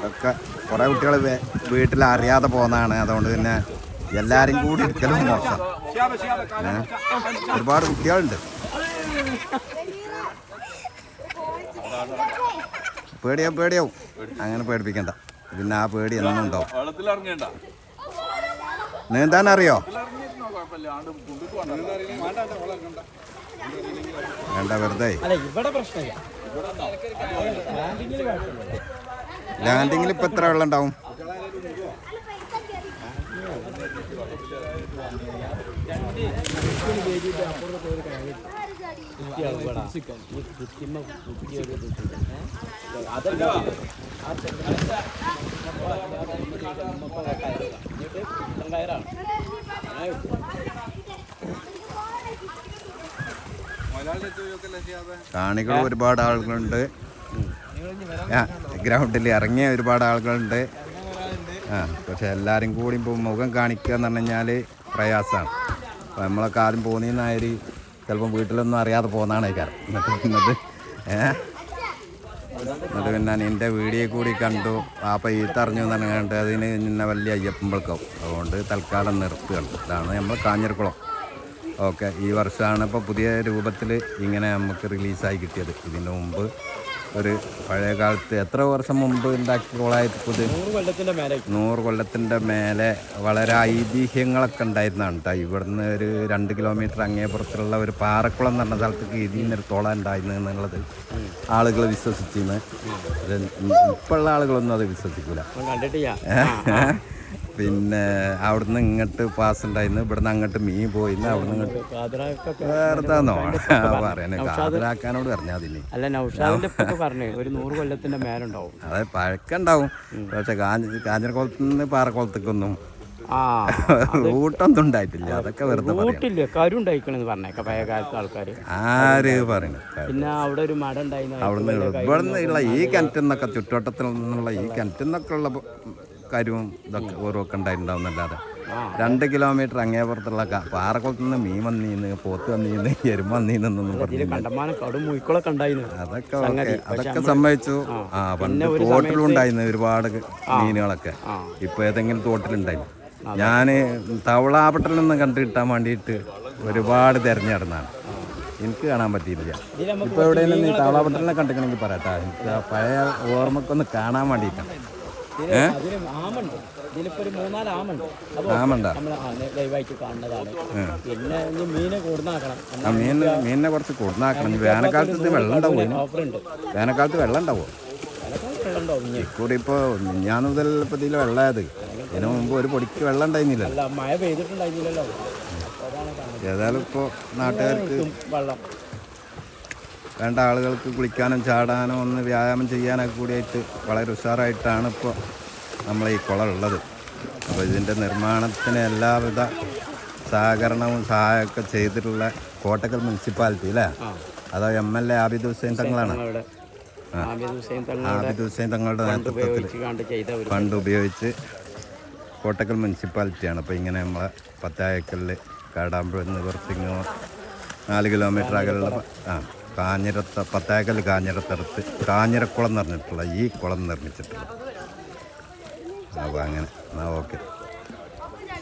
ഇതൊക്കെ കുറേ കുട്ടികൾ വീട്ടിൽ അറിയാതെ പോകുന്നതാണ്. അതുകൊണ്ട് തന്നെ എല്ലാവരും കൂടി എടുക്കലും മോശം? ഒരുപാട് കുട്ടികളുണ്ട്. പേടിയാവും പേടിയാവും. അങ്ങനെ പേടിപ്പിക്കണ്ട. പിന്നെ ആ പേടി എന്നും ഉണ്ടാവും. നീന്താൻ അറിയോ വേണ്ട വെറുതെ. ഇവിടെ പ്രശ്നമില്ല. ലാൻഡിങ്ങിൽ ഇപ്പൊ എത്ര വെള്ളം ഉണ്ടാവും കാണികൾ ഒരുപാട് ആളുകളുണ്ട്. ഗ്രൗണ്ടിൽ ഇറങ്ങിയ ഒരുപാട് ആളുകളുണ്ട്. ആ പക്ഷെ എല്ലാവരും കൂടി ഇപ്പോൾ മുഖം കാണിക്കുക എന്ന് പറഞ്ഞു കഴിഞ്ഞാൽ പ്രയാസമാണ് അപ്പോൾ നമ്മളൊക്കെ ആദ്യം പോകുന്നതിനായി ചിലപ്പോൾ വീട്ടിലൊന്നും അറിയാതെ പോകുന്നതാണ് കാരണം എന്നിട്ട് എന്നിട്ട് എന്നിട്ട് പിന്നെ നിന്റെ വീഡിയോ കൂടി കണ്ടു. ആപ്പ ഈത്തറിഞ്ഞു എന്ന് കണ്ട് അതിന് നിന്നെ വലിയ അയ്യപ്പമ്പൾക്കാവും അതുകൊണ്ട് തൽക്കാലം നിർത്തുകയാണ്. ഇതാണ് നമ്മൾ കാഞ്ഞിരക്കുളം. ഓക്കെ ഈ വർഷമാണ് ഇപ്പോൾ പുതിയ രൂപത്തിൽ ഇങ്ങനെ നമുക്ക് റിലീസായി കിട്ടിയത്. ഇതിന് മുമ്പ് ഒരു പഴയ കാലത്ത് എത്ര വർഷം മുമ്പ് ഉണ്ടാക്കിയ കുളമായിട്ട് ഇത്? നൂറ് കൊല്ലത്തിന്റെ മേലെ. വളരെ ഐതിഹ്യങ്ങളൊക്കെ ഉണ്ടായിരുന്നതാണ് കേട്ടോ. ഇവിടുന്ന് ഒരു രണ്ട് കിലോമീറ്റർ അങ്ങേപ്പുറത്തുള്ള ഒരു പാറക്കുളം എന്ന് പറഞ്ഞ സ്ഥലത്തേക്ക് ഇതിൽ നിന്നൊരു തുള ഉണ്ടായിരുന്നു എന്നുള്ളത് ആളുകൾ വിശ്വസിച്ചിരുന്നു ഇപ്പോഴുള്ള ആളുകളൊന്നും അത് വിശ്വസിക്കില്ല പിന്നെ അവിടുന്ന് ഇങ്ങോട്ട് പാസ് ഉണ്ടായിരുന്നു. ഇവിടുന്ന് അങ്ങോട്ട് മീൻ പോയിന്ന് അവിടുന്ന് ഇങ്ങോട്ട് വെറുതെ പറയണേ. കാതലാക്കാനോട് പറഞ്ഞാൽ അതിന് അല്ല നൗഷാദിന്റെ ഉണ്ടാവും പറഞ്ഞു. ഒരു നൂറ് കൊല്ലത്തിന്റെ മേലുണ്ടാവും. അതെ പഴക്കുണ്ടാവും. പക്ഷെ കാഞ്ഞ കാഞ്ഞിരക്കുളത്ത് നിന്ന് പാറക്കുളത്തേക്കൊന്നും റൂട്ടൊന്നും ഉണ്ടായിട്ടില്ല. അതൊക്കെ വെറുതെ റൂട്ടില്ല. കരു ഉണ്ടായിക്കണെന്ന് പറഞ്ഞേക്ക. പഴയ കാലത്ത് ആൾക്കാര്. ആര് പറയണു? പിന്നെ അവിടെ ഒരു മട ഉണ്ടായിരുന്നു അവിടുന്ന് ഇവിടുന്ന് ഉള്ള ഈ കിണറ്റിൽ നിന്നൊക്കെ ചുറ്റുവട്ടത്തിൽ നിന്നുള്ള ഈ കിണറ്റിൽ നിന്നൊക്കെ ഉള്ള കാര്യവും ഇതൊക്കെ ഓരോക്കെ ഉണ്ടായിട്ടുണ്ടാവുന്നല്ലാതെ. രണ്ട് കിലോമീറ്റർ അങ്ങേപ്പുറത്തുള്ള പാറക്കുളത്ത് നിന്ന് മീൻ വന്നീന്ന് പോത്ത് വന്നീന്ന് എരുമ വന്നീന്നൊന്നും പറഞ്ഞു അതൊക്കെ അതൊക്കെ സമ്മതിച്ചു ആ. പണ്ട് തോട്ടിലും ഉണ്ടായിരുന്നു ഒരുപാട് മീനുകളൊക്കെ. ഇപ്പൊ ഏതെങ്കിലും തോട്ടിലുണ്ടായിരുന്നു ഞാൻ നിന്ന് കണ്ടു കിട്ടാൻ വേണ്ടിയിട്ട് ഒരുപാട് തിരഞ്ഞെടുന്നാണ് എനിക്ക് കാണാൻ പറ്റിയില്ല ഇപ്പൊ എവിടെയെങ്കിലും നീ തവളാപട്ടലിനെ കണ്ടിട്ടുണ്ടെങ്കിൽ പറയട്ടാ. എനിക്ക് പഴയ ഓർമ്മക്കൊന്ന് കാണാൻ വേണ്ടിയിട്ടാണ്. ആമുണ്ട്. മീൻ മീനിനെ കുറച്ച് കൊടുന്നാക്കണം. വേനൽക്കാലത്ത് ഇത് വെള്ളം ഉണ്ടാവും വേനൽക്കാലത്ത് വെള്ളം ഉണ്ടാവും കൂടി ഇപ്പോൾ ഞാൻ മുതൽ ഇപ്പോൾ ഇതിൽ വെള്ളമായത്. ഇതിനു മുമ്പ് ഒരു പൊടിക്ക് വെള്ളം ഉണ്ടായിരുന്നില്ല മഴ പെയ്തിട്ടുണ്ടായിരുന്നില്ലല്ലോ. ഏതായാലും ഇപ്പോ നാട്ടുകാർക്ക് വെള്ളം. വേണ്ട ആളുകൾക്ക് കുളിക്കാനും ചാടാനും ഒന്ന് വ്യായാമം ചെയ്യാനൊക്കെ കൂടിയായിട്ട് വളരെ ഉഷാറായിട്ടാണ് ഇപ്പോൾ നമ്മൾ ഈ കുളം ഉള്ളത്. അപ്പോൾ ഇതിന്റെ നിർമ്മാണത്തിന് എല്ലാവിധ സഹകരണവും സഹായമൊക്കെ ചെയ്തിട്ടുള്ള കോട്ടക്കൽ മുനിസിപ്പാലിറ്റി അല്ലേ? അതോ M L A Abid Hussain തങ്ങളാണ്? ആബിദ് ഹുസൈൻ തങ്ങളുടെ നേതൃത്വത്തിൽ ഫണ്ട് ഉപയോഗിച്ച് കോട്ടക്കൽ മുനിസിപ്പാലിറ്റിയാണ്. അപ്പോൾ ഇങ്ങനെ നമ്മളെ പത്തായക്കലിൽ കാടാമ്പുഴ നിന്ന് കുറച്ച് നാല് കിലോമീറ്റർ അകലുള്ള ആ. കാഞ്ഞിരത്ത പത്തേക്കൽ കാഞ്ഞിരത്തടുത്ത് കാഞ്ഞിരക്കുളം നിർമ്മിച്ചിട്ടുള്ള ഈ കുളം നിർമ്മിച്ചിട്ടുള്ളത്. അപ്പോൾ അങ്ങനെ. എന്നാൽ ഓക്കെ.